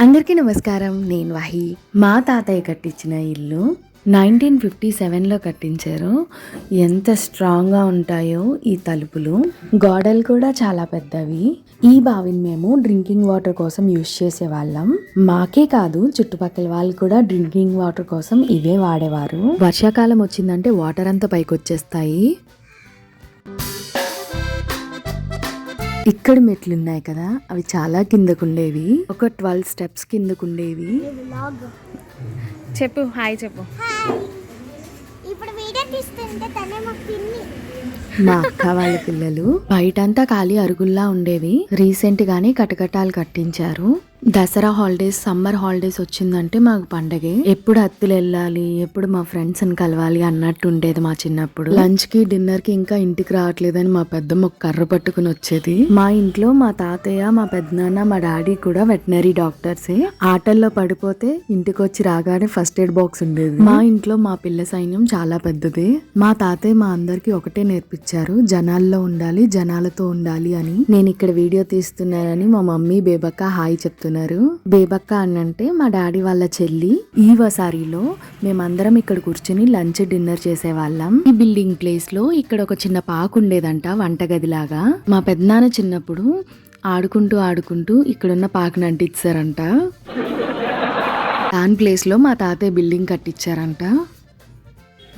అందరికీ నమస్కారం నేను వాహి. మా తాతయ్య కట్టించిన ఇల్లు నైన్టీన్ ఫిఫ్టీ సెవెన్లో కట్టించారు. ఎంత స్ట్రాంగ్గా ఉంటాయో ఈ తలుపులు. గోడలు కూడా చాలా పెద్దవి. ఈ బావిని మేము డ్రింకింగ్ వాటర్ కోసం యూజ్ చేసేవాళ్ళం. మాకే కాదు చుట్టుపక్కల వాళ్ళు కూడా డ్రింకింగ్ వాటర్ కోసం ఇవే వాడేవారు. వర్షాకాలం వచ్చిందంటే వాటర్ అంతా పైకి వచ్చేస్తాయి ఇక్కడ మెట్లు ఉన్నాయి కదా అవి చాలా కిందకుండేవి. ఒక ట్వెల్వ్ స్టెప్స్ కిందకుండేవి. చెప్పు హాయ్ చెప్పు. మా అక్క వాళ్ళ పిల్లలు బయటంతా ఖాళీ అరుగుల్లా ఉండేవి. రీసెంట్ గానే కటకటాలు కట్టించారు. దసరా హాలిడేస్ సమ్మర్ హాలిడేస్ వచ్చిందంటే మాకు పండగే. ఎప్పుడు అత్తులు వెళ్ళాలి ఎప్పుడు మా ఫ్రెండ్స్ని కలవాలి అన్నట్టు ఉండేది మా చిన్నప్పుడు. లంచ్కి డిన్నర్కి ఇంకా ఇంటికి రావట్లేదని మా పెద్దమ్మ ఒక కర్ర పట్టుకుని వచ్చేది. మా ఇంట్లో మా తాతయ్య మా పెద్దనాన్న మా డాడీ కూడా వెటనరీ డాక్టర్సే. ఆటల్లో పడిపోతే ఇంటికి వచ్చి రాగానే ఫస్ట్ ఎయిడ్ బాక్స్ ఉండేది. మా ఇంట్లో మా పిల్ల సైన్యం చాలా పెద్దది. మా తాతయ్య మా అందరికి ఒకటే నేర్పించారు. జనాల్లో ఉండాలి జనాలతో ఉండాలి అని. నేను ఇక్కడ వీడియో తీస్తున్నానని మా మమ్మీ బేబక్క హాయ్ చెప్తున్నారు. బేబక్క అన్నంటే మా డాడీ వాళ్ళ చెల్లి. ఈ వసారిలో మేమందరం ఇక్కడ కూర్చుని లంచ్ డిన్నర్ చేసేవాళ్ళం. ఈ బిల్డింగ్ ప్లేస్లో ఇక్కడ ఒక చిన్న పాకు ఉండేదంట వంటగదిలాగా. మా పెద్దనాన్న చిన్నప్పుడు ఆడుకుంటూ ఆడుకుంటూ ఇక్కడున్న పాకను అంటించారంట. దాని ప్లేస్లో మా తాతయ్య బిల్డింగ్ కట్టించారంట.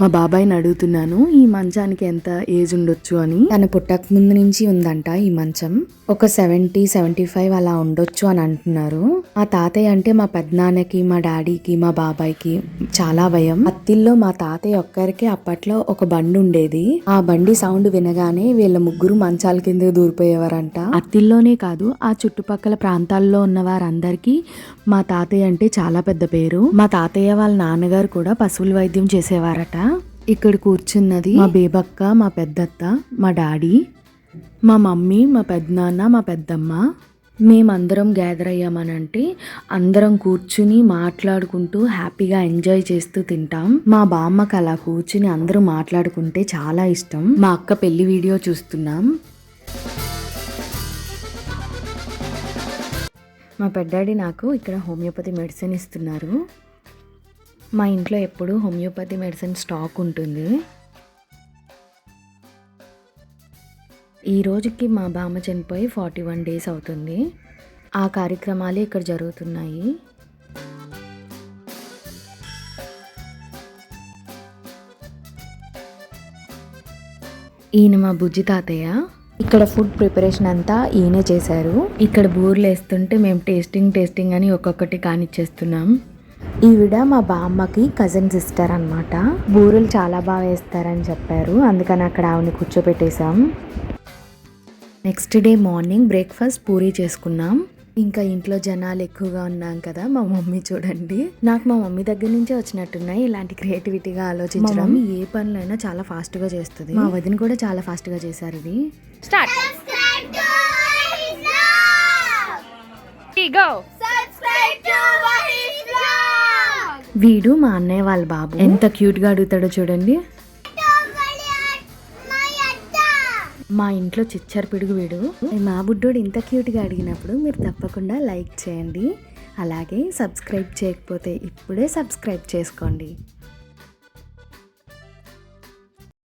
మా బాబాయ్ని అడుగుతున్నాను ఈ మంచానికి ఎంత ఏజ్ ఉండొచ్చు అని? తన పుట్టక ముందు నుంచి ఉందంట ఈ మంచం. ఒక సెవెంటీ సెవెంటీ ఫైవ్ అలా ఉండొచ్చు అని అంటున్నారు. మా తాతయ్య అంటే మా పెద్దనాన్నకి మా డాడీకి మా బాబాయ్కి చాలా భయం. అత్తిల్లో మా తాతయ్య ఒక్కరికి అప్పట్లో ఒక బండి ఉండేది. ఆ బండి సౌండ్ వినగానే వీళ్ళ ముగ్గురు మంచాల కింద దూరిపోయేవారంట. అత్తిల్లోనే కాదు ఆ చుట్టుపక్కల ప్రాంతాల్లో ఉన్న వారందరికీ మా తాతయ్య అంటే చాలా పెద్ద పేరు. మా తాతయ్య వాళ్ళ నాన్నగారు కూడా పశువుల వైద్యం చేసేవారట. ఇక్కడ కూర్చున్నది మా బేబక్క మా పెద్దత్త మా డాడీ మా మమ్మీ మా పెద్దనాన్న మా పెద్దమ్మ. మేమందరం గ్యాదర్ అయ్యామనంటే అందరం కూర్చుని మాట్లాడుకుంటూ హ్యాపీగా ఎంజాయ్ చేస్తూ తింటాం. మా బామ్మకి అలా కూర్చుని అందరూ మాట్లాడుకుంటే చాలా ఇష్టం. మా అక్క పెళ్ళి వీడియో చూస్తున్నాం. మా పెద్దాడి నాకు ఇక్కడ హోమియోపతి మెడిసిన్ ఇస్తున్నారు. మా ఇంట్లో ఎప్పుడు హోమియోపతి మెడిసిన్ స్టాక్ ఉంటుంది. ఈ రోజుకి మా బామ్మ చనిపోయి ఫార్టీ వన్ డేస్ అవుతుంది. ఆ కార్యక్రమాలు ఇక్కడ జరుగుతున్నాయి. ఈయన మా బుజ్జి తాతయ్య. ఇక్కడ ఫుడ్ ప్రిపరేషన్ అంతా ఈయనే చేశారు. ఇక్కడ బూర్లు వేస్తుంటే మేము టేస్టింగ్ టేస్టింగ్ అని ఒక్కొక్కటి కానిచ్చేస్తున్నాం. ఈవిడ మా బామ్మకి కజిన్ సిస్టర్ అన్నమాట. బూరెలు చాలా బాగా వేస్తారని చెప్పారు. అందుకని అక్కడ ఆవిడని కూర్చోపెట్టేశాం next day morning breakfast puri చేసుకున్నాం. ఇంకా ఇంట్లో జనాలు ఎక్కువగా ఉన్నాం కదా మా మమ్మీ చూడండి. నాకు మా మమ్మీ దగ్గర నుంచే వచ్చినట్టున్నాయి ఇలాంటి క్రియేటివిటీగా ఆలోచించడం. మమ్మీ ఏ పనులైనా చాలా ఫాస్ట్గా చేస్తుంది. మా వదిన కూడా చాలా ఫాస్ట్గా చేశారు ఇది. స్టార్ట్ సబ్స్క్రైబ్ టు గో వీడు మా అన్నయ్య వాళ్ళ బాబు. ఎంత క్యూట్గా అడుగుతాడో చూడండి. మా ఇంట్లో చిచ్చారు పిడుగు వీడు. మా బుడ్డోడు ఇంత క్యూట్గా అడిగినప్పుడు మీరు తప్పకుండా లైక్ చేయండి. అలాగే సబ్స్క్రైబ్ చేయకపోతే ఇప్పుడే సబ్స్క్రైబ్ చేసుకోండి.